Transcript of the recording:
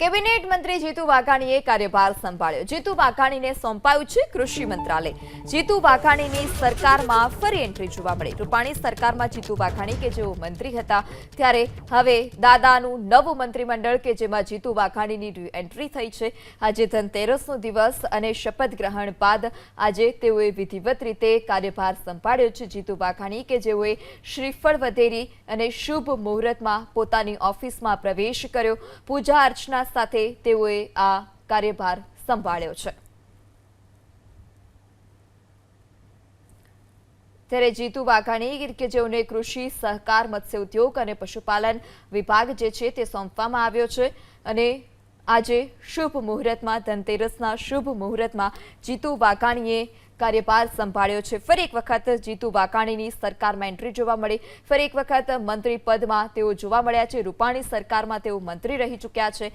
Cabinet મંત્રી જીતુ વાઘાણીએ કાર્યભાર સંભાળ્યો. જીતુ વાઘાણીને સોંપાયું છે કૃષિ મંત્રાલય. જીતુ વાઘાણીની સરકારમાં ફરી એન્ટ્રી જોવા મળી. રૂપાણી સરકારમાં જીતુ વાઘાણી કે જેઓ મંત્રી હતા, ત્યારે હવે દાદાનું નવું મંત્રીમંડળ કે જેમાં જીતુ વાઘાણીની એન્ટ્રી થઈ છે. આજે ધનતેરસનો દિવસ અને શપથ ગ્રહણ બાદ આજે તેઓએ વિધિવત રીતે કાર્યભાર સંભાળ્યો છે. જીતુ વાઘાણી કે જેઓએ શ્રીફળ વધેરી અને શુભ મુહૂર્તમાં પોતાની ઓફિસમાં પ્રવેશ કર્યો. પૂજા અર્ચના સાથે તેઓએ આ કાર્યભાર સંભાળ્યો છે. ત્યારે જીતુ વાઘાણી કે જેઓને કૃષિ, સહકાર, મત્સ્ય ઉદ્યોગ અને પશુપાલન વિભાગ જે છે તે સોંપવામાં આવ્યો છે અને આજે શુભ મુહૂર્તમાં, ધનતેરસના શુભ મુહૂર્તમાં જીતુ વાઘાણીએ કાર્યભાર સંભાળ્યો છે. ફરી એક વખત જીતુ વાઘાણીની સરકારમાં એન્ટ્રી જોવા મળી. ફરી એક વખત મંત્રી પદમાં તેઓ જોવા મળ્યા છે. રૂપાણી સરકારમાં તેઓ મંત્રી રહી ચૂક્યા છે.